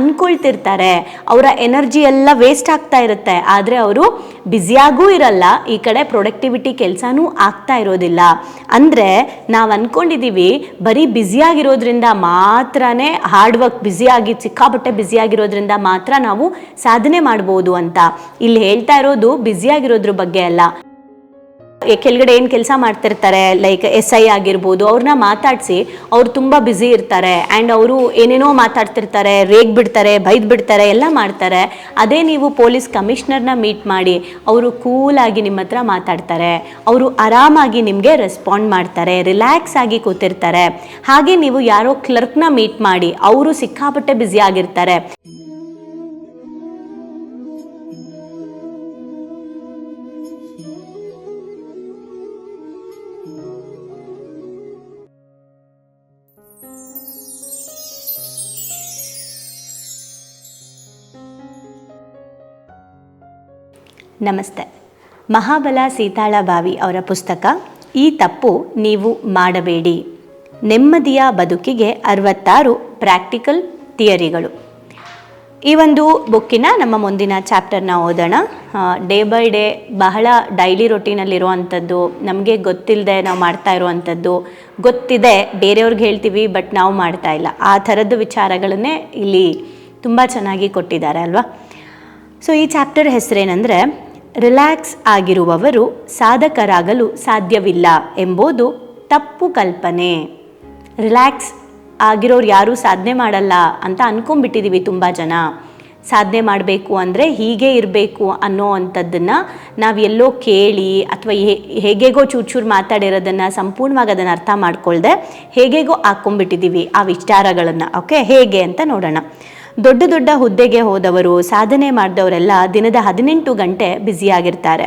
ಅನ್ಕೊಳ್ತಿರ್ತಾರೆ. ಅವರ ಎನರ್ಜಿ ಎಲ್ಲ ವೇಸ್ಟ್ ಆಗ್ತಾ ಇರುತ್ತೆ. ಆದರೆ ಅವರು ಬ್ಯುಸಿಯಾಗೂ ಇರಲ್ಲ. ಈ ಕಡೆ ಪ್ರೊಡಕ್ಟಿವಿಟಿ ಕೆಲಸನೂ ಆಗ್ತಾ ಇರೋದಿಲ್ಲ. ಅಂದರೆ ನಾವು ಅಂದ್ಕೊಂಡಿದ್ದೀವಿ ಬರೀ ಬ್ಯುಸಿಯಾಗಿರೋದ್ರಿಂದ ಮಾತ್ರನೇ ಹಾರ್ಡ್ ವರ್ಕ್ ಬ್ಯುಸಿಯಾಗಿ ಸಿಕ್ಕಾಪಟ್ಟೆ ಬ್ಯುಸಿಯಾಗಿರೋದ್ರಿಂದ ಮಾತ್ರ ನಾವು ಸಾಧನೆ ಮಾಡ್ಬೋದು ಅಂತ. ಇಲ್ಲಿ ಹೇಳ್ತಾ ಇರೋದು ಬ್ಯುಸಿಯಾಗಿರೋದ್ರ ಬಗ್ಗೆ ಅಲ್ಲ. ಕೆಳಗಡೆ ಏನು ಕೆಲಸ ಮಾಡ್ತಿರ್ತಾರೆ ಲೈಕ್ ಎಸ್ ಐ ಆಗಿರ್ಬೋದು ಅವ್ರನ್ನ ಮಾತಾಡಿಸಿ ಅವ್ರು ತುಂಬ ಬ್ಯುಸಿ ಇರ್ತಾರೆ. ಆ್ಯಂಡ್ ಅವರು ಏನೇನೋ ಮಾತಾಡ್ತಿರ್ತಾರೆ, ರೇಗ್ ಬಿಡ್ತಾರೆ, ಬೈದು ಬಿಡ್ತಾರೆ, ಎಲ್ಲ ಮಾಡ್ತಾರೆ. ಅದೇ ನೀವು ಪೊಲೀಸ್ ಕಮಿಷನರ್ನ ಮೀಟ್ ಮಾಡಿ ಅವರು ಕೂಲಾಗಿ ನಿಮ್ಮ ಹತ್ರ ಮಾತಾಡ್ತಾರೆ. ಅವರು ಆರಾಮಾಗಿ ನಿಮಗೆ ರೆಸ್ಪಾಂಡ್ ಮಾಡ್ತಾರೆ ರಿಲ್ಯಾಕ್ಸ್ ಆಗಿ ಕೂತಿರ್ತಾರೆ. ಹಾಗೆ ನೀವು ಯಾರೋ ಕ್ಲರ್ಕ್ನ ಮೀಟ್ ಮಾಡಿ, ಅವರು ಸಿಕ್ಕಾಪಟ್ಟೆ ಬ್ಯುಸಿ ಆಗಿರ್ತಾರೆ. ನಮಸ್ತೆ. ಮಹಾಬಲ ಸೀತಾಳಬಾವಿ ಅವರ ಪುಸ್ತಕ, ಈ ತಪ್ಪು ನೀವು ಮಾಡಬೇಡಿ. ನೆಮ್ಮದಿಯ ಬದುಕಿಗೆ ಅರವತ್ತಾರು ಪ್ರಾಕ್ಟಿಕಲ್ ಥಿಯರಿಗಳು. ಈ ಒಂದು ಬುಕ್ಕಿನ ನಮ್ಮ ಮುಂದಿನ ಚಾಪ್ಟರ್ನ ಓದೋಣ. ಡೇ ಬೈ ಡೇ ಬಹಳ ಡೈಲಿ ರೊಟೀನಲ್ಲಿರುವಂಥದ್ದು, ನಮಗೆ ಗೊತ್ತಿಲ್ಲದೆ ನಾವು ಮಾಡ್ತಾ ಇರುವಂಥದ್ದು, ಗೊತ್ತಿದೆ, ಬೇರೆಯವ್ರಿಗೆ ಹೇಳ್ತೀವಿ, ಬಟ್ ನಾವು ಮಾಡ್ತಾ ಇಲ್ಲ. ಆ ಥರದ್ದು ವಿಚಾರಗಳನ್ನೇ ಇಲ್ಲಿ ತುಂಬ ಚೆನ್ನಾಗಿ ಕೊಟ್ಟಿದ್ದಾರೆ, ಅಲ್ವಾ? ಸೊ ಈ ಚಾಪ್ಟರ್ ಹೆಸರೇನೆಂದರೆ ರಿಲ್ಯಾಕ್ಸ್ ಆಗಿರುವವರು ಸಾಧಕರಾಗಲು ಸಾಧ್ಯವಿಲ್ಲ ಎಂಬುದು ತಪ್ಪು ಕಲ್ಪನೆ. ರಿಲ್ಯಾಕ್ಸ್ ಆಗಿರೋರು ಯಾರೂ ಸಾಧನೆ ಮಾಡಲ್ಲ ಅಂತ ಅನ್ಕೊಂಡ್ಬಿಟ್ಟಿದ್ದೀವಿ ತುಂಬ ಜನ. ಸಾಧನೆ ಮಾಡಬೇಕು ಅಂದರೆ ಹೀಗೆ ಇರಬೇಕು ಅನ್ನೋ ಅಂಥದ್ದನ್ನು ನಾವು ಎಲ್ಲೋ ಕೇಳಿ ಅಥವಾ ಹೇಗೆಗೋ ಚೂರು ಚೂರು ಮಾತಾಡಿರೋದನ್ನು ಸಂಪೂರ್ಣವಾಗಿ ಅದನ್ನು ಅರ್ಥ ಮಾಡ್ಕೊಳ್ದೆ ಹೇಗೆಗೋ ಹಾಕ್ಕೊಂಡ್ಬಿಟ್ಟಿದ್ದೀವಿ ಆ ವಿಚಾರಗಳನ್ನು ಓಕೆ ಹೇಗೆ ಅಂತ ನೋಡೋಣ. ದೊಡ್ಡ ದೊಡ್ಡ ಹುದ್ದೆಗೆ ಹೋದವರು, ಸಾಧನೆ ಮಾಡಿದವರೆಲ್ಲ ದಿನದ ಹದಿನೆಂಟು ಗಂಟೆ ಬ್ಯುಸಿಯಾಗಿರ್ತಾರೆ.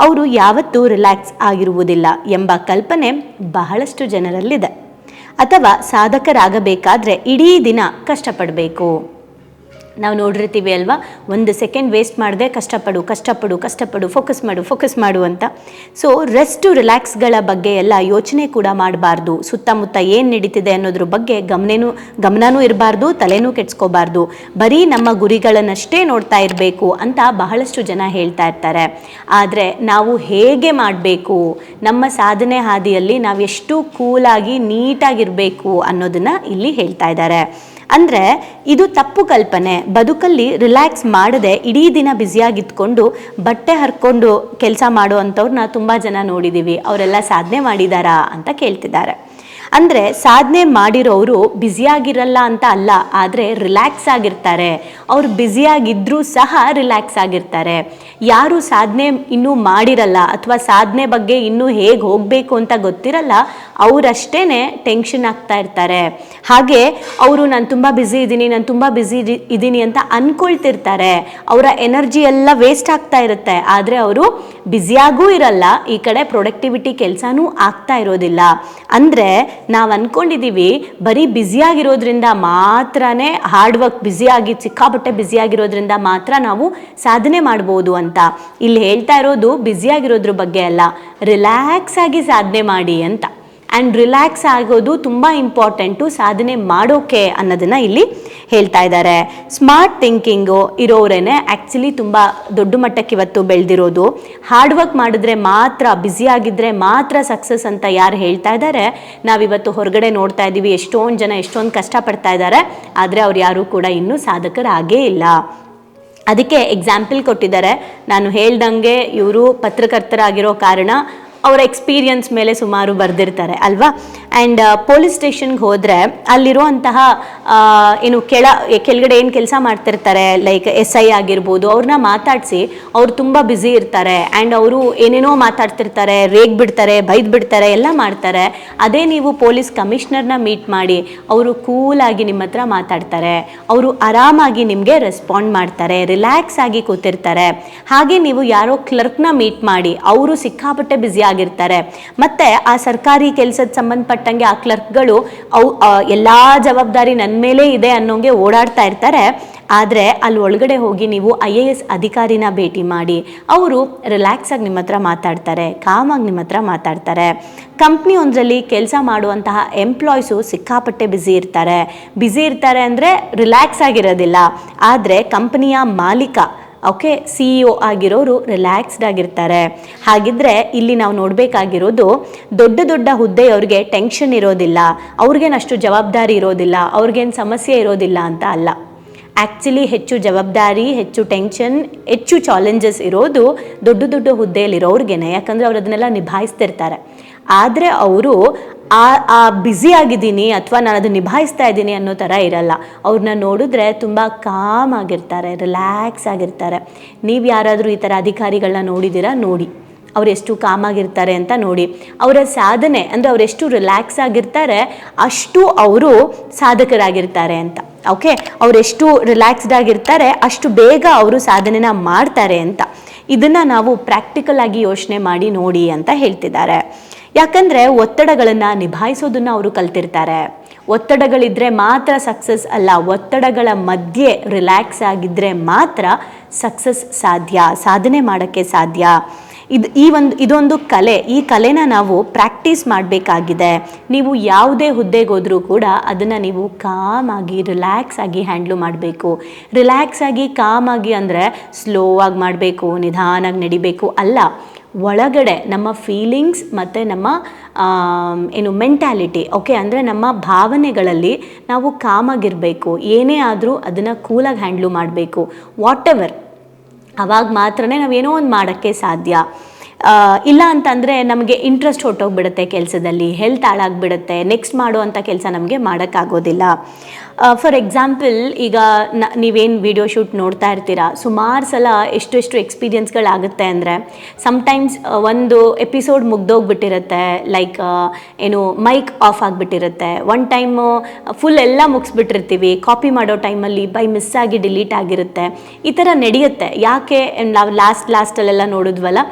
ಅವರು ಯಾವತ್ತೂ ರಿಲ್ಯಾಕ್ಸ್ ಆಗಿರುವುದಿಲ್ಲ ಎಂಬ ಕಲ್ಪನೆ ಬಹಳಷ್ಟು ಜನರಲ್ಲಿದೆ. ಅಥವಾ ಸಾಧಕರಾಗಬೇಕಾದ್ರೆ ಇಡೀ ದಿನ ಕಷ್ಟಪಡಬೇಕು. ನಾವು ನೋಡಿರ್ತೀವಿ ಅಲ್ವಾ? ಒಂದು ಸೆಕೆಂಡ್ ವೇಸ್ಟ್ ಮಾಡದೆ ಕಷ್ಟಪಡು ಕಷ್ಟಪಡು ಕಷ್ಟಪಡು ಫೋಕಸ್ ಮಾಡು ಫೋಕಸ್ ಮಾಡು ಅಂತ. ಸೊ ರೆಸ್ಟು ರಿಲ್ಯಾಕ್ಸ್ಗಳ ಬಗ್ಗೆ ಎಲ್ಲ ಯೋಚನೆ ಕೂಡ ಮಾಡಬಾರ್ದು. ಸುತ್ತಮುತ್ತ ಏನು ನಡೀತಿದೆ ಅನ್ನೋದ್ರ ಬಗ್ಗೆ ಗಮನೇನೂ, ಗಮನನೂ ಇರಬಾರ್ದು, ತಲೆನೂ ಕೆಡ್ಸ್ಕೋಬಾರ್ದು. ಬರೀ ನಮ್ಮ ಗುರಿಗಳನ್ನಷ್ಟೇ ನೋಡ್ತಾ ಇರಬೇಕು ಅಂತ ಬಹಳಷ್ಟು ಜನ ಹೇಳ್ತಾ ಇರ್ತಾರೆ. ಆದರೆ ನಾವು ಹೇಗೆ ಮಾಡಬೇಕು? ನಮ್ಮ ಸಾಧನೆ ಹಾದಿಯಲ್ಲಿ ನಾವು ಎಷ್ಟು ಕೂಲಾಗಿ ನೀಟಾಗಿರಬೇಕು ಅನ್ನೋದನ್ನು ಇಲ್ಲಿ ಹೇಳ್ತಾ ಇದ್ದಾರೆ. ಅಂದರೆ ಇದು ತಪ್ಪು ಕಲ್ಪನೆ. ಬದುಕಲ್ಲಿ ರಿಲ್ಯಾಕ್ಸ್ ಮಾಡದೆ ಇಡೀ ದಿನ ಬ್ಯುಸಿಯಾಗಿದ್ಕೊಂಡು ಬಟ್ಟೆ ಹರ್ಕೊಂಡು ಕೆಲಸ ಮಾಡೋ ಅಂಥವ್ರನ್ನ ತುಂಬ ಜನ ನೋಡಿದ್ದೀವಿ ಅವರೆಲ್ಲ ಸಾಧನೆ ಮಾಡಿದಾರಾ ಅಂತ ಕೇಳ್ತಿದ್ದಾರೆ. ಅಂದರೆ ಸಾಧನೆ ಮಾಡಿರೋರು ಬ್ಯುಸಿಯಾಗಿರಲ್ಲ ಅಂತ ಅಲ್ಲ, ಆದರೆ ರಿಲ್ಯಾಕ್ಸ್ ಆಗಿರ್ತಾರೆ. ಅವ್ರು ಬ್ಯುಸಿಯಾಗಿದ್ದರೂ ಸಹ ರಿಲ್ಯಾಕ್ಸ್ ಆಗಿರ್ತಾರೆ. ಯಾರು ಸಾಧನೆ ಇನ್ನೂ ಮಾಡಿರಲ್ಲ ಅಥವಾ ಸಾಧನೆ ಬಗ್ಗೆ ಇನ್ನೂ ಹೇಗೆ ಹೋಗಬೇಕು ಅಂತ ಗೊತ್ತಿರಲ್ಲ ಅವರಷ್ಟೇ ಟೆನ್ಷನ್ ಆಗ್ತಾ ಇರ್ತಾರೆ. ಹಾಗೆ ಅವರು ನಾನು ತುಂಬ ಬ್ಯುಸಿ ಇದ್ದೀನಿ, ನಾನು ತುಂಬ ಬ್ಯುಸಿ ಇದ್ದೀನಿ ಅಂತ ಅಂದ್ಕೊಳ್ತಿರ್ತಾರೆ ಅವರ ಎನರ್ಜಿ ಎಲ್ಲ ವೇಸ್ಟ್ ಆಗ್ತಾ ಇರುತ್ತೆ. ಆದರೆ ಅವರು ಬ್ಯುಸಿಯಾಗೂ ಇರಲ್ಲ, ಈ ಕಡೆ ಪ್ರೊಡಕ್ಟಿವಿಟಿ ಕೆಲಸನೂ ಆಗ್ತಾ ಇರೋದಿಲ್ಲ. ಅಂದರೆ ನಾವು ಅಂದ್ಕೊಂಡಿದ್ದೀವಿ ಬರೀ ಬ್ಯುಸಿಯಾಗಿರೋದ್ರಿಂದ ಮಾತ್ರನೇ ಹಾರ್ಡ್ ವರ್ಕ್ ಬ್ಯುಸಿಯಾಗಿ ಸಿಕ್ಕಾಪಟ್ಟೆ ಬ್ಯುಸಿಯಾಗಿರೋದ್ರಿಂದ ಮಾತ್ರ ನಾವು ಸಾಧನೆ ಮಾಡ್ಬೋದು ಅಂತ. ಇಲ್ಲಿ ಹೇಳ್ತಾ ಇರೋದು ಬ್ಯುಸಿಯಾಗಿರೋದ್ರ ಬಗ್ಗೆ ಅಲ್ಲ ರಿಲ್ಯಾಕ್ಸ್ ಆಗಿ ಸಾಧನೆ ಮಾಡಿ ಅಂತ. ಆ್ಯಂಡ್ ರಿಲ್ಯಾಕ್ಸ್ ಆಗೋದು ತುಂಬ ಇಂಪಾರ್ಟೆಂಟು ಸಾಧನೆ ಮಾಡೋಕೆ ಅನ್ನೋದನ್ನು ಇಲ್ಲಿ ಹೇಳ್ತಾ ಇದ್ದಾರೆ. ಸ್ಮಾರ್ಟ್ ಥಿಂಕಿಂಗು ಇರೋರೇನೆ ಆ್ಯಕ್ಚುಲಿ ತುಂಬ ದೊಡ್ಡ ಮಟ್ಟಕ್ಕೆ ಇವತ್ತು ಬೆಳೆದಿರೋದು. ಹಾರ್ಡ್ ವರ್ಕ್ ಮಾಡಿದ್ರೆ ಮಾತ್ರ ಬ್ಯುಸಿಯಾಗಿದ್ದರೆ ಮಾತ್ರ ಸಕ್ಸಸ್ ಅಂತ ಯಾರು ಹೇಳ್ತಾ ಇದ್ದಾರೆ. ನಾವಿವತ್ತು ಹೊರಗಡೆ ನೋಡ್ತಾ ಇದ್ದೀವಿ ಎಷ್ಟೊಂದು ಜನ ಎಷ್ಟೊಂದು ಕಷ್ಟಪಡ್ತಾ ಇದ್ದಾರೆ. ಆದರೆ ಅವ್ರು ಯಾರೂ ಕೂಡ ಇನ್ನೂ ಸಾಧಕರಾಗೇ ಇಲ್ಲ. ಅದಕ್ಕೆ ಎಕ್ಸಾಂಪಲ್ ಕೊಟ್ಟಿದ್ದಾರೆ. ನಾನು ಹೇಳ್ದಂಗೆ ಇವರು ಪತ್ರಕರ್ತರಾಗಿರೋ ಕಾರಣ ಅವರ ಎಕ್ಸ್ಪೀರಿಯನ್ಸ್ ಮೇಲೆ ಸುಮಾರು ಬರೆದಿರ್ತಾರೆ, ಅಲ್ವಾ? ಆ್ಯಂಡ್ ಪೊಲೀಸ್ ಸ್ಟೇಷನ್ಗೆ ಹೋದರೆ ಅಲ್ಲಿರುವಂತಹ ಏನು ಕೆಳ, ಕೆಳಗಡೆ ಏನು ಕೆಲಸ ಮಾಡ್ತಿರ್ತಾರೆ ಲೈಕ್ ಎಸ್ ಐ ಆಗಿರ್ಬೋದು ಅವ್ರನ್ನ ಮಾತಾಡಿಸಿ ಅವ್ರು ತುಂಬ ಬ್ಯುಸಿ ಇರ್ತಾರೆ. ಆ್ಯಂಡ್ ಅವರು ಏನೇನೋ ಮಾತಾಡ್ತಿರ್ತಾರೆ, ರೇಗ್ ಬಿಡ್ತಾರೆ, ಬೈದು ಬಿಡ್ತಾರೆ, ಎಲ್ಲ ಮಾಡ್ತಾರೆ. ಅದೇ ನೀವು ಪೊಲೀಸ್ ಕಮಿಷ್ನರ್ನ ಮೀಟ್ ಮಾಡಿ ಅವರು ಕೂಲಾಗಿ ನಿಮ್ಮ ಹತ್ರ ಮಾತಾಡ್ತಾರೆ. ಅವರು ಆರಾಮಾಗಿ ನಿಮಗೆ ರೆಸ್ಪಾಂಡ್ ಮಾಡ್ತಾರೆ ರಿಲ್ಯಾಕ್ಸ್ ಆಗಿ ಕೂತಿರ್ತಾರೆ. ಹಾಗೆ ನೀವು ಯಾರೋ ಕ್ಲರ್ಕ್ನ ಮೀಟ್ ಮಾಡಿ, ಅವರು ಸಿಕ್ಕಾಪಟ್ಟೆ ಬ್ಯುಸಿ ಆಗಿರ್ತಾರೆ. ಮತ್ತೆ ಆ ಸರ್ಕಾರಿ ಕೆಲಸದ ಸಂಬಂಧಪಟ್ಟಂಗೆ ಆ ಕ್ಲರ್ಕ್ಗಳು ಅವು ಎಲ್ಲ ಜವಾಬ್ದಾರಿ ನನ್ನ ಮೇಲೆ ಇದೆ ಅನ್ನೋಂಗೆ ಓಡಾಡ್ತಾ ಇರ್ತಾರೆ. ಆದರೆ ಅಲ್ಲಿ ಒಳಗಡೆ ಹೋಗಿ ನೀವು ಐ ಎ ಎಸ್ ಅಧಿಕಾರಿನ ಭೇಟಿ ಮಾಡಿ, ಅವರು ರಿಲ್ಯಾಕ್ಸ್ ಆಗಿ ನಿಮ್ಮ ಹತ್ರ ಮಾತಾಡ್ತಾರೆ ಕಾಮಾಗಿ ನಿಮ್ಮ ಹತ್ರ ಮಾತಾಡ್ತಾರೆ. ಕಂಪ್ನಿ ಒಂದರಲ್ಲಿ ಕೆಲಸ ಮಾಡುವಂತಹ ಎಂಪ್ಲಾಯ್ಸು ಸಿಕ್ಕಾಪಟ್ಟೆ ಬ್ಯುಸಿ ಇರ್ತಾರೆ. ಬ್ಯುಸಿ ಇರ್ತಾರೆ ಅಂದರೆ ರಿಲ್ಯಾಕ್ಸ್ ಆಗಿರೋದಿಲ್ಲ. ಆದರೆ ಕಂಪ್ನಿಯ ಮಾಲೀಕ ಓಕೆ ಸಿ ಇ ಒ ಆಗಿರೋರು ರಿಲ್ಯಾಕ್ಸ್ಡ್ ಆಗಿರ್ತಾರೆ. ಹಾಗಿದ್ರೆ ಇಲ್ಲಿ ನಾವು ನೋಡಬೇಕಾಗಿರೋದು ದೊಡ್ಡ ದೊಡ್ಡ ಹುದ್ದೆಯವ್ರಿಗೆ ಟೆನ್ಷನ್ ಇರೋದಿಲ್ಲ, ಅವ್ರಿಗೇನು ಅಷ್ಟು ಜವಾಬ್ದಾರಿ ಇರೋದಿಲ್ಲ, ಅವ್ರಿಗೇನು ಸಮಸ್ಯೆ ಇರೋದಿಲ್ಲ ಅಂತ ಅಲ್ಲ. ಆ್ಯಕ್ಚುಲಿ ಹೆಚ್ಚು ಜವಾಬ್ದಾರಿ, ಹೆಚ್ಚು ಟೆನ್ಷನ್ ಹೆಚ್ಚು ಚಾಲೆಂಜಸ್ ಇರೋದು ದೊಡ್ಡ ದೊಡ್ಡ ಹುದ್ದೆಯಲ್ಲಿರೋರ್ಗೇನೆ ಯಾಕಂದರೆ ಅವ್ರು ಅದನ್ನೆಲ್ಲ ನಿಭಾಯಿಸ್ತಿರ್ತಾರೆ. ಆದರೆ ಅವರು ಆ ಬ್ಯುಸಿ ಆಗಿದ್ದೀನಿ ಅಥವಾ ನಾನು ಅದನ್ನು ನಿಭಾಯಿಸ್ತಾ ಇದ್ದೀನಿ ಅನ್ನೋ ಥರ ಇರಲ್ಲ. ಅವ್ರನ್ನ ನೋಡಿದ್ರೆ ತುಂಬ ಕಾಮ್ ಆಗಿರ್ತಾರೆ ರಿಲ್ಯಾಕ್ಸ್ ಆಗಿರ್ತಾರೆ. ನೀವು ಯಾರಾದರೂ ಈ ಥರ ಅಧಿಕಾರಿಗಳನ್ನ ನೋಡಿದ್ದೀರಾ? ನೋಡಿ. ಅವ್ರು ಎಷ್ಟು ಕಾಮಾಗಿರ್ತಾರೆ ಅಂತ ನೋಡಿ. ಅವರ ಸಾಧನೆ, ಅಂದರೆ ಅವರೆಷ್ಟು ರಿಲ್ಯಾಕ್ಸ್ ಆಗಿರ್ತಾರೆ, ಅಷ್ಟು ಅವರು ಸಾಧಕರಾಗಿರ್ತಾರೆ ಅಂತ. ಓಕೆ ಅವರೆಷ್ಟು ರಿಲ್ಯಾಕ್ಸ್ಡ್ ಆಗಿರ್ತಾರೆ, ಅಷ್ಟು ಬೇಗ ಅವರು ಸಾಧನೆನ ಮಾಡ್ತಾರೆ ಅಂತ. ಇದನ್ನು ನಾವು ಪ್ರಾಕ್ಟಿಕಲ್ ಆಗಿ ಯೋಚನೆ ಮಾಡಿ ನೋಡಿ ಅಂತ ಹೇಳ್ತಿದ್ದಾರೆ. ಯಾಕಂದರೆ ಒತ್ತಡಗಳನ್ನು ನಿಭಾಯಿಸೋದನ್ನು ಅವರು ಕಲ್ತಿರ್ತಾರೆ. ಒತ್ತಡಗಳಿದ್ರೆ ಮಾತ್ರ ಸಕ್ಸಸ್ ಅಲ್ಲ, ಒತ್ತಡಗಳ ಮಧ್ಯೆ ರಿಲ್ಯಾಕ್ಸ್ ಆಗಿದ್ದರೆ ಮಾತ್ರ ಸಕ್ಸಸ್ ಸಾಧ್ಯ, ಸಾಧನೆ ಮಾಡೋಕ್ಕೆ ಸಾಧ್ಯ. ಇದು ಈ ಒಂದು, ಇದೊಂದು ಕಲೆ. ಈ ಕಲೆನ ನಾವು ಪ್ರಾಕ್ಟೀಸ್ ಮಾಡಬೇಕಾಗಿದೆ. ನೀವು ಯಾವುದೇ ಹುದ್ದೆಗೆ ಹೋದರೂ ಕೂಡ ಅದನ್ನು ನೀವು ಕಾಮಾಗಿ ರಿಲ್ಯಾಕ್ಸ್ ಆಗಿ ಹ್ಯಾಂಡ್ಲು ಮಾಡಬೇಕು. ರಿಲ್ಯಾಕ್ಸ್ ಆಗಿ ಕಾಮಾಗಿ ಅಂದರೆ ಸ್ಲೋ ಆಗಿ ಮಾಡಬೇಕು ನಿಧಾನಾಗಿ ನಡಿಬೇಕು ಅಲ್ಲ. ಒಳಗಡೆ ನಮ್ಮ ಫೀಲಿಂಗ್ಸ್ ಮತ್ತು ನಮ್ಮ ಏನು ಮೆಂಟ್ಯಾಲಿಟಿ ಓಕೆ ಅಂದರೆ ನಮ್ಮ ಭಾವನೆಗಳಲ್ಲಿ ನಾವು ಕಾಮಾಗಿರಬೇಕು. ಏನೇ ಆದರೂ ಅದನ್ನು ಕೂಲಾಗಿ ಹ್ಯಾಂಡ್ಲು ಮಾಡಬೇಕು. ವಾಟ್ ಎವರ್ ಅವಾಗ ಮಾತ್ರನೇ ನಾವೇನೋ ಒಂದು ಮಾಡೋಕ್ಕೆ ಸಾಧ್ಯ. ಇಲ್ಲ ಅಂತಂದರೆ ನಮಗೆ ಇಂಟ್ರೆಸ್ಟ್ ಹೊಟ್ಟೋಗ್ಬಿಡುತ್ತೆ ಕೆಲಸದಲ್ಲಿ ಹೆಲ್ತ್ ಹಾಳಾಗ್ಬಿಡುತ್ತೆ ನೆಕ್ಸ್ಟ್ ಮಾಡುವಂಥ ಕೆಲಸ ನಮಗೆ ಮಾಡೋಕ್ಕಾಗೋದಿಲ್ಲ. ಫಾರ್ ಎಕ್ಸಾಂಪಲ್ ಈಗ ನ, ನೀವೇನು ವಿಡಿಯೋ ಶೂಟ್ ನೋಡ್ತಾ ಇರ್ತೀರಾ, ಸುಮಾರು ಸಲ ಎಷ್ಟು ಎಷ್ಟು ಎಕ್ಸ್ಪೀರಿಯನ್ಸ್ಗಳಾಗುತ್ತೆ ಅಂದರೆ ಸಮ್ಟೈಮ್ಸ್ ಒಂದು ಎಪಿಸೋಡ್ ಮುಗ್ದೋಗ್ಬಿಟ್ಟಿರುತ್ತೆ ಲೈಕ್ ಏನು ಮೈಕ್ ಆಫ್ ಆಗಿಬಿಟ್ಟಿರುತ್ತೆ. ಒನ್ ಟೈಮು ಫುಲ್ ಎಲ್ಲ ಮುಗಿಸ್ಬಿಟ್ಟಿರ್ತೀವಿ ಕಾಪಿ ಮಾಡೋ ಟೈಮಲ್ಲಿ ಬೈ ಮಿಸ್ ಆಗಿ ಡಿಲೀಟ್ ಆಗಿರುತ್ತೆ. ಈ ಥರ ನಡೆಯುತ್ತೆ. ಯಾಕೆ, ನಾವು ಲಾಸ್ಟ್ ಲಾಸ್ಟಲ್ಲೆಲ್ಲ ನೋಡಿದ್ವಲ್ಲ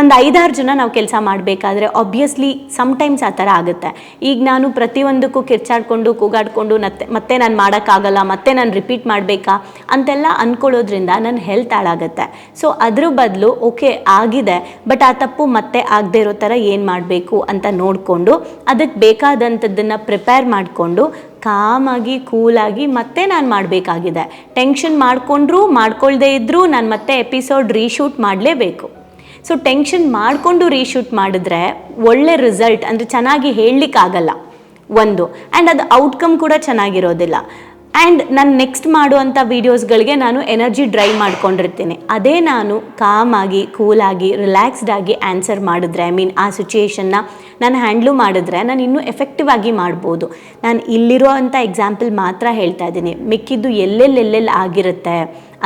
ಒಂದು ಐದಾರು ಜನ ನಾವು ಕೆಲಸ ಮಾಡಬೇಕಾದ್ರೆ ಆಬ್ವಿಯಸ್ಲಿ ಸಮ್ಟೈಮ್ಸ್ ಆ ಥರ ಆಗುತ್ತೆ. ಈಗ ನಾನು ಪ್ರತಿಯೊಂದಕ್ಕೂ ಕಿರ್ಚಾಡ್ಕೊಂಡು, ಕೂಗಾಡ್ಕೊಂಡು ಮತ್ತೆ ಮತ್ತೆ ನಾನು ಮಾಡೋಕ್ಕಾಗಲ್ಲ, ಮತ್ತೆ ನಾನು ರಿಪೀಟ್ ಮಾಡಬೇಕಾ ಅಂತೆಲ್ಲ ಅಂದ್ಕೊಳ್ಳೋದ್ರಿಂದ ನನ್ನ ಹೆಲ್ತ್ ಹಾಳಾಗುತ್ತೆ. ಸೊ ಅದ್ರ ಬದಲು ಓಕೆ ಆಗಿದೆ ಬಟ್ ಆ ತಪ್ಪು ಮತ್ತೆ ಆಗದೆ ಇರೋ ಥರ ಏನು ಮಾಡಬೇಕು ಅಂತ ನೋಡಿಕೊಂಡು ಅದಕ್ಕೆ ಬೇಕಾದಂಥದ್ದನ್ನು ಪ್ರಿಪೇರ್ ಮಾಡಿಕೊಂಡು, ಕಾಮಾಗಿ, ಕೂಲಾಗಿ ಮತ್ತೆ ನಾನು ಮಾಡಬೇಕಾಗಿದೆ. ಟೆನ್ಷನ್ ಮಾಡಿಕೊಂಡ್ರೂ ಮಾಡ್ಕೊಳ್ದೇ ಇದ್ದರೂ ನಾನು ಮತ್ತೆ ಎಪಿಸೋಡ್ ರೀಶೂಟ್ ಮಾಡಲೇಬೇಕು. ಸೊ ಟೆನ್ಷನ್ ಮಾಡಿಕೊಂಡು ರೀಶೂಟ್ ಮಾಡಿದ್ರೆ ಒಳ್ಳೆ ರಿಸಲ್ಟ್ ಅಂದರೆ ಚೆನ್ನಾಗಿ ಹೇಳಲಿಕ್ಕಾಗಲ್ಲ ಒಂದು. ಆ್ಯಂಡ್ ಅದು ಔಟ್ಕಮ್ ಕೂಡ ಚೆನ್ನಾಗಿರೋದಿಲ್ಲ. ಆ್ಯಂಡ್ ನಾನು ನೆಕ್ಸ್ಟ್ ಮಾಡುವಂಥ ವೀಡಿಯೋಸ್ಗಳಿಗೆ ನಾನು ಎನರ್ಜಿ ಡ್ರೈವ್ ಮಾಡ್ಕೊಂಡಿರ್ತೀನಿ. ಅದೇ ನಾನು ಕಾಮಾಗಿ ಕೂಲಾಗಿ ರಿಲ್ಯಾಕ್ಸ್ಡ್ ಆಗಿ ಆನ್ಸರ್ ಮಾಡಿದ್ರೆ ಐ ಮೀನ್ ಆ ಸಿಚುಯೇಷನ್ನ ನಾನು ಹ್ಯಾಂಡ್ಲು ಮಾಡಿದ್ರೆ ನಾನು ಇನ್ನೂ ಎಫೆಕ್ಟಿವ್ ಆಗಿ ಮಾಡ್ಬೋದು. ನಾನು ಇಲ್ಲಿರೋ ಅಂಥ ಎಕ್ಸಾಂಪಲ್ ಮಾತ್ರ ಹೇಳ್ತಾ ಇದ್ದೀನಿ. ಮಿಕ್ಕಿದ್ದು ಎಲ್ಲೆಲ್ಲೆಲ್ಲೆಲ್ಲಿ ಆಗಿರುತ್ತೆ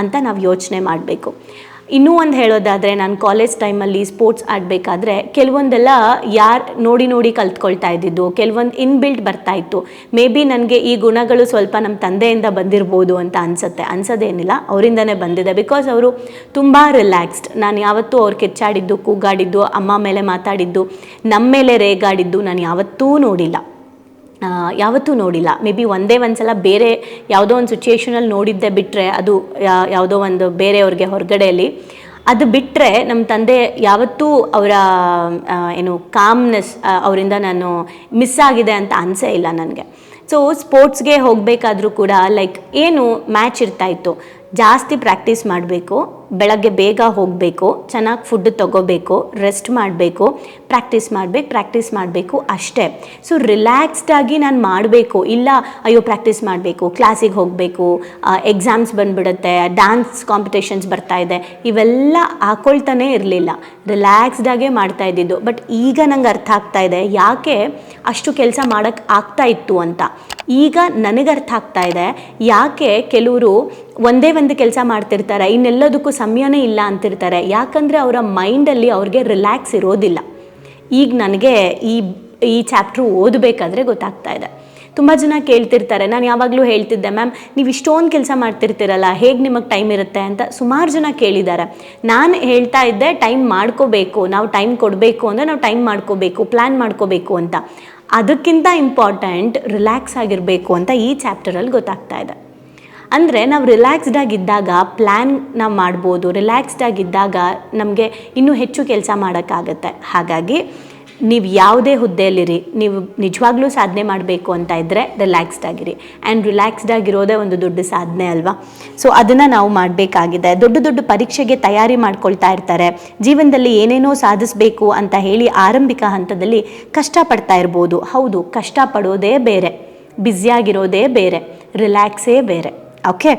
ಅಂತ ನಾವು ಯೋಚನೆ ಮಾಡಬೇಕು. ಇನ್ನೂ ಒಂದು ಹೇಳೋದಾದರೆ ನಾನು ಕಾಲೇಜ್ ಟೈಮಲ್ಲಿ ಸ್ಪೋರ್ಟ್ಸ್ ಆಡಬೇಕಾದ್ರೆ ಕೆಲವೊಂದೆಲ್ಲ ಯಾರು ನೋಡಿ ನೋಡಿ ಕಲ್ತ್ಕೊಳ್ತಾ ಇದ್ದಿದ್ದು, ಕೆಲವೊಂದು ಇನ್ಬಿಲ್ಟ್ ಬರ್ತಾ ಇತ್ತು. ಮೇ ಬಿ ನನಗೆ ಈ ಗುಣಗಳು ಸ್ವಲ್ಪ ನಮ್ಮ ತಂದೆಯಿಂದ ಬಂದಿರ್ಬೋದು ಅಂತ ಅನಿಸುತ್ತೆ. ಅನ್ಸೋದೇನಿಲ್ಲ, ಅವರಿಂದನೇ ಬಂದಿದೆ. ಬಿಕಾಸ್ ಅವರು ತುಂಬ ರಿಲ್ಯಾಕ್ಸ್ಡ್ ನಾನು ಯಾವತ್ತೂ ಅವ್ರು ಕೆಚ್ಚಾಡಿದ್ದು, ಕೂಗಾಡಿದ್ದು, ಅಮ್ಮ ಮೇಲೆ ಮಾತಾಡಿದ್ದು ನಮ್ಮ ಮೇಲೆ ರೇಗಾಡಿದ್ದು ನಾನು ಯಾವತ್ತೂ ನೋಡಿಲ್ಲ. ಯಾವತ್ತೂ ನೋಡಿಲ್ಲ. ಮೇ ಬಿ ಒಂದೇ ಒಂದು ಸಲ ಬೇರೆ ಯಾವುದೋ ಒಂದು ಸಿಚುಯೇಷನಲ್ಲಿ ನೋಡಿದ್ದೆ ಬಿಟ್ಟರೆ ಅದು ಯಾವುದೋ ಒಂದು ಬೇರೆಯವ್ರಿಗೆ ಹೊರಗಡೆಯಲ್ಲಿ. ಅದು ಬಿಟ್ಟರೆ ನಮ್ಮ ತಂದೆ ಯಾವತ್ತೂ ಅವರ ಏನು ಕಾಮ್ನೆಸ್ ಅವರಿಂದ ನಾನು ಮಿಸ್ ಆಗಿದೆ ಅಂತ ಅನಿಸೇ ಇಲ್ಲ ನನಗೆ. ಸೊ ಸ್ಪೋರ್ಟ್ಸ್ಗೆ ಹೋಗಬೇಕಾದ್ರೂ ಕೂಡ ಲೈಕ್ ಏನು ಮ್ಯಾಚ್ ಇರ್ತಾ ಇತ್ತು. ಜಾಸ್ತಿ ಪ್ರಾಕ್ಟೀಸ್ ಮಾಡಬೇಕು, ಬೆಳಗ್ಗೆ ಬೇಗ ಹೋಗಬೇಕು, ಚೆನ್ನಾಗಿ ಫುಡ್ ತಗೋಬೇಕು ರೆಸ್ಟ್ ಮಾಡಬೇಕು, ಪ್ರಾಕ್ಟೀಸ್ ಮಾಡಬೇಕು ಪ್ರಾಕ್ಟೀಸ್ ಮಾಡಬೇಕು ಅಷ್ಟೇ. ಸೊ ರಿಲ್ಯಾಕ್ಸ್ಡ್ ಆಗಿ ನಾನು ಮಾಡಬೇಕು, ಇಲ್ಲ ಅಯ್ಯೋ ಪ್ರಾಕ್ಟೀಸ್ ಮಾಡಬೇಕು ಕ್ಲಾಸಿಗೆ ಹೋಗಬೇಕು ಎಕ್ಸಾಮ್ಸ್ ಬಂದ್ಬಿಡುತ್ತೆ ಡ್ಯಾನ್ಸ್ ಕಾಂಪಿಟೇಷನ್ಸ್ ಬರ್ತಾ ಇದೆ, ಇವೆಲ್ಲ ಹಾಕೊಳ್ತಾನೆ ಇರಲಿಲ್ಲ. ರಿಲ್ಯಾಕ್ಸ್ಡಾಗೇ ಮಾಡ್ತಾ ಇದ್ದಿದ್ದು. ಬಟ್ ಈಗ ನಂಗೆ ಅರ್ಥ ಆಗ್ತಾ ಇದೆ, ಯಾಕೆ ಅಷ್ಟು ಕೆಲಸ ಮಾಡೋಕ್ಕೆ ಆಗ್ತಾ ಇತ್ತು ಅಂತ. ಈಗ ನನಗೆ ಅರ್ಥ ಆಗ್ತಾ ಇದೆ, ಯಾಕೆ ಕೆಲವರು ಒಂದೇ ಒಂದು ಕೆಲಸ ಮಾಡ್ತಿರ್ತಾರೆ. ಇನ್ನೆಲ್ಲದಕ್ಕೂ ಸಮಯನೇ ಇಲ್ಲ ಅಂತಿರ್ತಾರೆ. ಯಾಕಂದರೆ ಅವರ ಮೈಂಡಲ್ಲಿ ಅವ್ರಿಗೆ ರಿಲ್ಯಾಕ್ಸ್ ಇರೋದಿಲ್ಲ. ಈಗ ನನಗೆ ಈ ಈ ಚಾಪ್ಟ್ರು ಓದಬೇಕಾದ್ರೆ ಗೊತ್ತಾಗ್ತಾ ಇದೆ. ತುಂಬ ಜನ ಕೇಳ್ತಿರ್ತಾರೆ. ನಾನು ಯಾವಾಗಲೂ ಹೇಳ್ತಿದ್ದೆ, ಮ್ಯಾಮ್, ನೀವು ಇಷ್ಟೊಂದು ಕೆಲಸ ಮಾಡ್ತಿರ್ತೀರಲ್ಲ, ಹೇಗೆ ನಿಮಗೆ ಟೈಮ್ ಇರುತ್ತೆ? ಅಂತ ಸುಮಾರು ಜನ ಕೇಳಿದ್ದಾರೆ. ನಾನು ಹೇಳ್ತಾ ಇದ್ದೆ ಟೈಮ್ ಮಾಡ್ಕೋಬೇಕು, ನಾವು ಟೈಮ್ ಕೊಡಬೇಕು ಅಂದರೆ ನಾವು ಟೈಮ್ ಮಾಡ್ಕೋಬೇಕು ಪ್ಲ್ಯಾನ್ ಮಾಡ್ಕೋಬೇಕು ಅಂತ. ಅದಕ್ಕಿಂತ ಇಂಪಾರ್ಟೆಂಟ್ ರಿಲ್ಯಾಕ್ಸ್ ಆಗಿರಬೇಕು ಅಂತ ಈ ಚಾಪ್ಟರಲ್ಲಿ ಗೊತ್ತಾಗ್ತಾ ಇದೆ. ಅಂದರೆ ನಾವು ರಿಲ್ಯಾಕ್ಸ್ಡ್ ಆಗಿದ್ದಾಗ ಪ್ಲ್ಯಾನ್ ನಾವು ಮಾಡ್ಬೋದು. ರಿಲ್ಯಾಕ್ಸ್ಡ್ ಆಗಿದ್ದಾಗ ನಮಗೆ ಇನ್ನೂ ಹೆಚ್ಚು ಕೆಲಸ ಮಾಡೋಕ್ಕಾಗತ್ತೆ. ಹಾಗಾಗಿ ನೀವು ಯಾವುದೇ ಹುದ್ದೆಯಲ್ಲಿರಿ, ನೀವು ನಿಜವಾಗ್ಲೂ ಸಾಧನೆ ಮಾಡಬೇಕು ಅಂತ ಇದ್ದರೆ ರಿಲ್ಯಾಕ್ಸ್ಡ್ ಆಗಿರಿ. ಆ್ಯಂಡ್ ರಿಲ್ಯಾಕ್ಸ್ಡ್ ಆಗಿರೋದೇ ಒಂದು ದೊಡ್ಡ ಸಾಧನೆ ಅಲ್ವಾ? ಸೊ ಅದನ್ನು ನಾವು ಮಾಡಬೇಕಾಗಿದೆ. ದೊಡ್ಡ ದೊಡ್ಡ ಪರೀಕ್ಷೆಗೆ ತಯಾರಿ ಮಾಡ್ಕೊಳ್ತಾ ಇರ್ತಾರೆ. ಜೀವನದಲ್ಲಿ ಏನೇನೋ ಸಾಧಿಸಬೇಕು ಅಂತ ಹೇಳಿ ಆರಂಭಿಕ ಹಂತದಲ್ಲಿ ಕಷ್ಟಪಡ್ತಾ ಇರ್ಬೋದು. ಹೌದು, ಕಷ್ಟಪಡೋದೇ ಬೇರೆ ಬ್ಯುಸಿಯಾಗಿರೋದೇ ಬೇರೆ ರಿಲ್ಯಾಕ್ಸೇ ಬೇರೆ. ಓಕೆ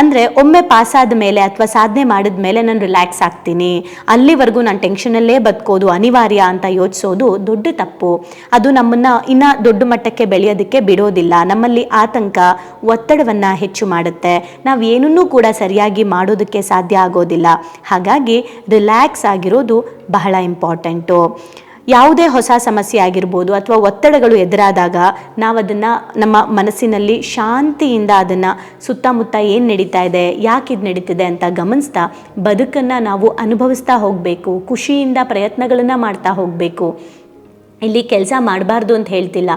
ಅಂದರೆ ಒಮ್ಮೆ ಪಾಸ್ ಆದ ಮೇಲೆ ಅಥವಾ ಸಾಧನೆ ಮಾಡಿದ ಮೇಲೆ ನಾನು ರಿಲ್ಯಾಕ್ಸ್ ಆಗ್ತೀನಿ. ಅಲ್ಲಿವರೆಗೂ ನಾನು ಟೆನ್ಷನಲ್ಲೇ ಬದುಕೋದು, ಅನಿವಾರ್ಯ ಅಂತ ಯೋಚಿಸೋದು ದೊಡ್ಡ ತಪ್ಪು. ಅದು ನಮ್ಮನ್ನು ಇನ್ನೂ ದೊಡ್ಡ ಮಟ್ಟಕ್ಕೆ ಬೆಳೆಯೋದಕ್ಕೆ ಬಿಡೋದಿಲ್ಲ. ನಮ್ಮಲ್ಲಿ ಆತಂಕ, ಒತ್ತಡವನ್ನು ಹೆಚ್ಚು ಮಾಡುತ್ತೆ. ನಾವು ಏನನ್ನೂ ಕೂಡ ಸರಿಯಾಗಿ ಮಾಡೋದಕ್ಕೆ ಸಾಧ್ಯ ಆಗೋದಿಲ್ಲ. ಹಾಗಾಗಿ ರಿಲ್ಯಾಕ್ಸ್ ಆಗಿರೋದು ಬಹಳ ಇಂಪಾರ್ಟೆಂಟು ಯಾವುದೇ ಹೊಸ ಸಮಸ್ಯೆ ಆಗಿರ್ಬೋದು ಅಥವಾ ಒತ್ತಡಗಳು ಎದುರಾದಾಗ ನಾವು ಅದನ್ನು ನಮ್ಮ ಮನಸ್ಸಿನಲ್ಲಿ ಶಾಂತಿಯಿಂದ ಅದನ್ನು ಸುತ್ತಮುತ್ತ ಏನು ನಡೀತಾ ಇದೆ, ಯಾಕೆ ಇದು ನಡೀತಿದೆ ಅಂತ ಗಮನಿಸ್ತಾ ಬದುಕನ್ನು ನಾವು ಅನುಭವಿಸ್ತಾ ಹೋಗಬೇಕು, ಖುಷಿಯಿಂದ ಪ್ರಯತ್ನಗಳನ್ನು ಮಾಡ್ತಾ ಹೋಗಬೇಕು. ಇಲ್ಲಿ ಕೆಲಸ ಮಾಡಬಾರ್ದು ಅಂತ ಹೇಳ್ತಿಲ್ಲ.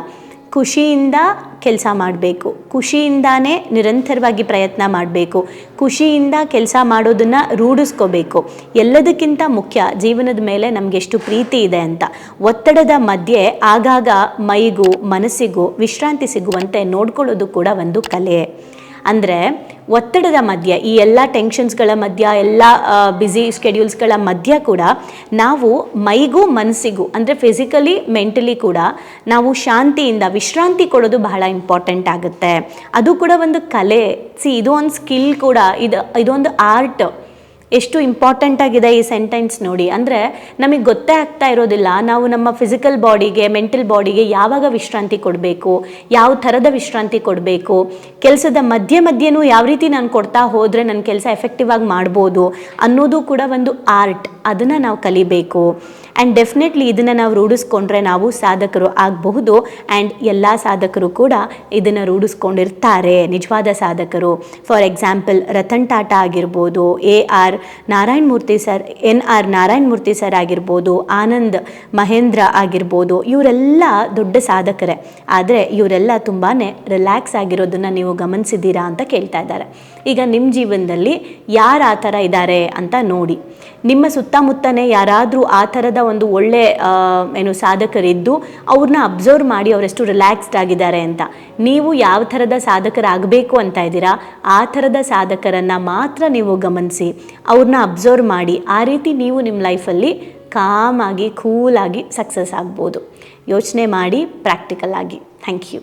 ಖುಷಿಯಿಂದ ಕೆಲಸ ಮಾಡಬೇಕು. ಖುಷಿಯಿಂದಾನೇ ನಿರಂತರವಾಗಿ ಪ್ರಯತ್ನ ಮಾಡಬೇಕು. ಖುಷಿಯಿಂದ ಕೆಲಸ ಮಾಡೋದನ್ನು ರೂಢಿಸ್ಕೋಬೇಕು. ಎಲ್ಲದಕ್ಕಿಂತ ಮುಖ್ಯ ಜೀವನದ ಮೇಲೆ ನಮ್ಗೆ ಎಷ್ಟು ಪ್ರೀತಿ ಇದೆ ಅಂತ. ಒತ್ತಡದ ಮಧ್ಯೆ ಆಗಾಗ ಮೈಗೂ, ಮನಸ್ಸಿಗೂ ವಿಶ್ರಾಂತಿ ಸಿಗುವಂತೆ ನೋಡ್ಕೊಳ್ಳೋದು ಕೂಡ ಒಂದು ಕಲೆ. ಅಂದರೆ ಒತ್ತಡದ ಮಧ್ಯೆ, ಈ ಎಲ್ಲ ಟೆನ್ಷನ್ಸ್ಗಳ ಮಧ್ಯ, ಎಲ್ಲ ಬ್ಯುಸಿ ಸ್ಕೆಡ್ಯೂಲ್ಸ್ಗಳ ಮಧ್ಯ ಕೂಡ ನಾವು ಮೈಗೂ ಮನಸ್ಸಿಗೂ, ಅಂದರೆ ಫಿಸಿಕಲಿ ಮೆಂಟಲಿ ಕೂಡ ನಾವು ಶಾಂತಿಯಿಂದ ವಿಶ್ರಾಂತಿ ಕೊಡೋದು ಬಹಳ ಇಂಪಾರ್ಟೆಂಟ್ ಆಗುತ್ತೆ. ಅದು ಕೂಡ ಒಂದು ಕಲೆ. ಸಿ ಇದು ಒಂದು ಸ್ಕಿಲ್ ಕೂಡ, ಇದು, ಇದೊಂದು ಆರ್ಟ್ ಎಷ್ಟು ಇಂಪಾರ್ಟೆಂಟ್ ಆಗಿದೆ ಈ ಸೆಂಟೆನ್ಸ್ ನೋಡಿ. ಅಂದರೆ ನಮಗೆ ಗೊತ್ತೇ ಆಗ್ತಾ ಇರೋದಿಲ್ಲ, ನಾವು ನಮ್ಮ ಫಿಸಿಕಲ್ ಬಾಡಿಗೆ ಮೆಂಟಲ್ ಬಾಡಿಗೆ ಯಾವಾಗ ವಿಶ್ರಾಂತಿ ಕೊಡಬೇಕು, ಯಾವ ಥರದ ವಿಶ್ರಾಂತಿ ಕೊಡಬೇಕು, ಕೆಲಸದ ಮಧ್ಯೆ ಮಧ್ಯೆನೂ ಯಾವ ರೀತಿ ನಾನು ಕೊಡ್ತಾ ಹೋದರೆ ನನ್ನ ಕೆಲಸ ಎಫೆಕ್ಟಿವ್ ಆಗಿ ಮಾಡ್ಬೋದು ಅನ್ನೋದು ಕೂಡ ಒಂದು ಆರ್ಟ್ ಅದನ್ನು ನಾವು ಕಲಿಬೇಕು. ಆ್ಯಂಡ್ ಡೆಫಿನೆಟ್ಲಿ ಇದನ್ನು ನಾವು ರೂಢಿಸ್ಕೊಂಡ್ರೆ ನಾವು ಸಾಧಕರು ಆಗಬಹುದು. ಆ್ಯಂಡ್ ಎಲ್ಲ ಸಾಧಕರು ಕೂಡ ಇದನ್ನು ರೂಢಿಸ್ಕೊಂಡಿರ್ತಾರೆ. ನಿಜವಾದ ಸಾಧಕರು. ಫಾರ್ ಎಕ್ಸಾಂಪಲ್ ರತನ್ ಟಾಟಾ ಆಗಿರ್ಬೋದು A R Narayan Murthy sir N R Narayan Murthy sir ಆಗಿರ್ಬೋದು, ಆನಂದ್ ಮಹೇಂದ್ರ ಆಗಿರ್ಬೋದು, ಇವರೆಲ್ಲ ದೊಡ್ಡ ಸಾಧಕರೇ. ಆದರೆ ಇವರೆಲ್ಲ ತುಂಬಾ ರಿಲ್ಯಾಕ್ಸ್ ಆಗಿರೋದನ್ನು ನೀವು ಗಮನಿಸಿದ್ದೀರಾ ಅಂತ ಕೇಳ್ತಾ ಇದ್ದಾರೆ. ಈಗ ನಿಮ್ಮ ಜೀವನದಲ್ಲಿ ಯಾರು ಆ ಥರ ಇದ್ದಾರೆ ಅಂತ ನೋಡಿ. ನಿಮ್ಮ ಸುತ್ತಮುತ್ತನೇ ಯಾರಾದರೂ ಆ ಥರದ ಒಂದು ಒಳ್ಳೆ ಏನು ಸಾಧಕರಿದ್ದು ಅವ್ರನ್ನ ಅಬ್ಸರ್ವ್ ಮಾಡಿ ಅವರೆಷ್ಟು ರಿಲ್ಯಾಕ್ಸ್ಡ್ ಆಗಿದ್ದಾರೆ ಅಂತ. ನೀವು ಯಾವ ಥರದ ಸಾಧಕರಾಗಬೇಕು ಅಂತ ಇದ್ದೀರಾ, ಆ ಥರದ ಸಾಧಕರನ್ನು ಮಾತ್ರ ನೀವು ಗಮನಿಸಿ ಅವ್ರನ್ನ ಅಬ್ಸರ್ವ್ ಮಾಡಿ, ಆ ರೀತಿ ನೀವು ನಿಮ್ಮ ಲೈಫಲ್ಲಿ ಕಾಮಾಗಿ ಕೂಲಾಗಿ ಸಕ್ಸಸ್ ಆಗ್ಬೋದು. ಯೋಚನೆ ಮಾಡಿ ಪ್ರಾಕ್ಟಿಕಲ್ ಆಗಿ. Thank you